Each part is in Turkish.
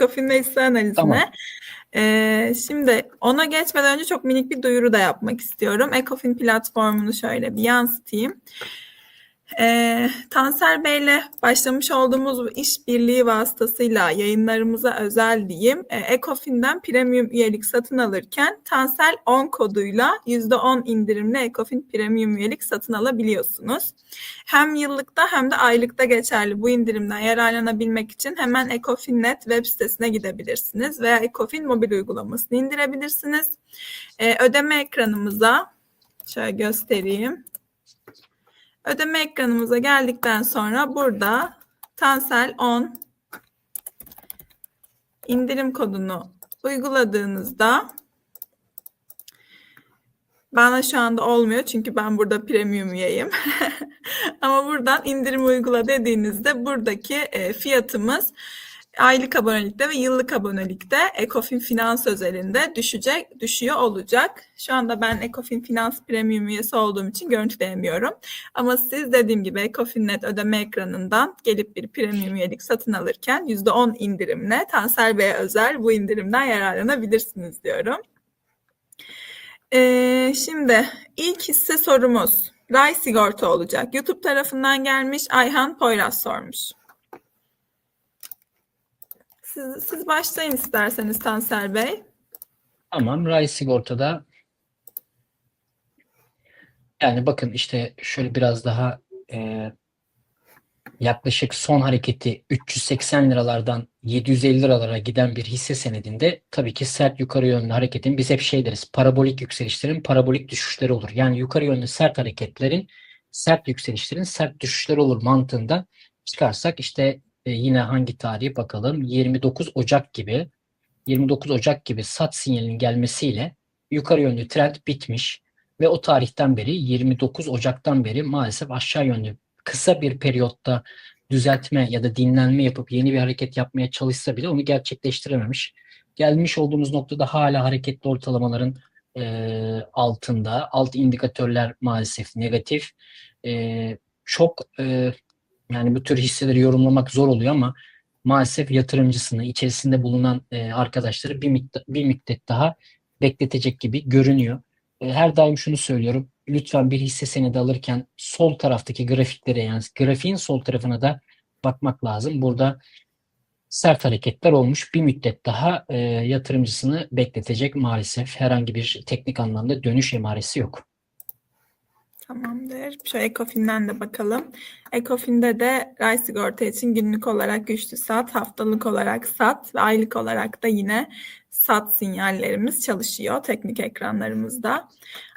Ekofin'de hisse analizine. Tamam. Ee, şimdi ona geçmeden önce çok minik bir duyuru da yapmak istiyorum. Ekofin platformunu şöyle bir yansıtayım. Ee, Tansel Bey'le başlamış olduğumuz bu işbirliği vasıtasıyla yayınlarımıza özel diyeyim. E, Ecofin'den premium üyelik satın alırken Tansel 10 koduyla %10 indirimli Ecofin premium üyelik satın alabiliyorsunuz. Hem yıllıkta hem de aylıkta geçerli bu indirimden yararlanabilmek için hemen Ecofin.net web sitesine gidebilirsiniz veya Ecofin mobil uygulamasını indirebilirsiniz. E, ödeme ekranımıza şöyle göstereyim. Ödeme ekranımıza geldikten sonra burada Tansel 10 indirim kodunu uyguladığınızda bana şu anda olmuyor çünkü ben burada premium üyeyim. Ama buradan indirim uygula dediğinizde buradaki e, fiyatımız aylık abonelikte ve yıllık abonelikte Ecofin Finans özelinde düşecek, düşüyor olacak. Şu anda ben Ecofin Finans Premium üyesi olduğum için görüntüleyemiyorum. Ama siz dediğim gibi Ecofin.net ödeme ekranından gelip bir premium üyelik satın alırken %10 indirimle Tansel Bey'e özel bu indirimden yararlanabilirsiniz diyorum. Ee, şimdi ilk hisse sorumuz Ray Sigorta olacak. YouTube tarafından gelmiş Ayhan Poyraz sormuş. Siz, siz başlayın isterseniz Tansel Bey. Tamam. Ray sigortada yani bakın işte şöyle biraz daha e, yaklaşık son hareketi 380 liralardan 750 liralara giden bir hisse senedinde tabii ki sert yukarı yönlü hareketin biz hep şey deriz parabolik yükselişlerin parabolik düşüşleri olur. Yani yukarı yönlü sert hareketlerin sert yükselişlerin sert düşüşleri olur mantığında çıkarsak işte e, yine hangi tarihi bakalım 29 Ocak gibi 29 Ocak gibi sat sinyalinin gelmesiyle yukarı yönlü trend bitmiş ve o tarihten beri 29 Ocak'tan beri maalesef aşağı yönlü kısa bir periyotta düzeltme ya da dinlenme yapıp yeni bir hareket yapmaya çalışsa bile onu gerçekleştirememiş. Gelmiş olduğumuz noktada hala hareketli ortalamaların e, altında. Alt indikatörler maalesef negatif. E, çok e, yani bu tür hisseleri yorumlamak zor oluyor ama maalesef yatırımcısını, içerisinde bulunan e, arkadaşları bir, miktar, bir müddet daha bekletecek gibi görünüyor. E, her daim şunu söylüyorum. Lütfen bir hisse senedi alırken sol taraftaki grafiklere yani grafiğin sol tarafına da bakmak lazım. Burada sert hareketler olmuş. Bir müddet daha e, yatırımcısını bekletecek maalesef. Herhangi bir teknik anlamda dönüş emaresi yok. Tamamdır. Şöyle Ecofin'den de bakalım. Ecofin'de de ray sigorta için günlük olarak güçlü sat, haftalık olarak sat ve aylık olarak da yine sat sinyallerimiz çalışıyor teknik ekranlarımızda.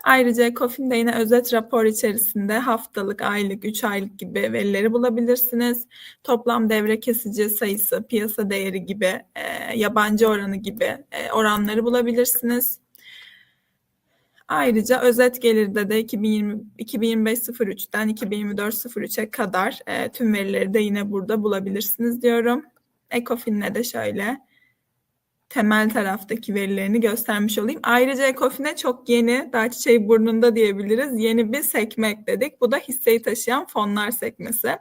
Ayrıca Ecofin'de yine özet rapor içerisinde haftalık, aylık, 3 aylık gibi verileri bulabilirsiniz. Toplam devre kesici sayısı, piyasa değeri gibi, e, yabancı oranı gibi e, oranları bulabilirsiniz. Ayrıca özet gelirde de 2020 2025 03'ten 2024 03'e kadar e, tüm verileri de yine burada bulabilirsiniz diyorum. Ecofin'le de şöyle temel taraftaki verilerini göstermiş olayım. Ayrıca Ecofin'e çok yeni, daha çiçeği burnunda diyebiliriz. Yeni bir sekme ekledik. Bu da hisseyi taşıyan fonlar sekmesi.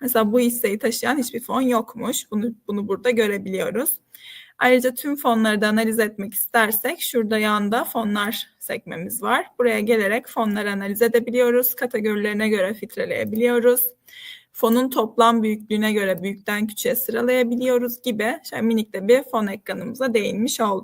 Mesela bu hisseyi taşıyan hiçbir fon yokmuş. Bunu, bunu burada görebiliyoruz. Ayrıca tüm fonları da analiz etmek istersek şurada yanda fonlar sekmemiz var. Buraya gelerek fonları analiz edebiliyoruz. Kategorilerine göre filtreleyebiliyoruz. Fonun toplam büyüklüğüne göre büyükten küçüğe sıralayabiliyoruz gibi şöyle minik de bir fon ekranımıza değinmiş olduk.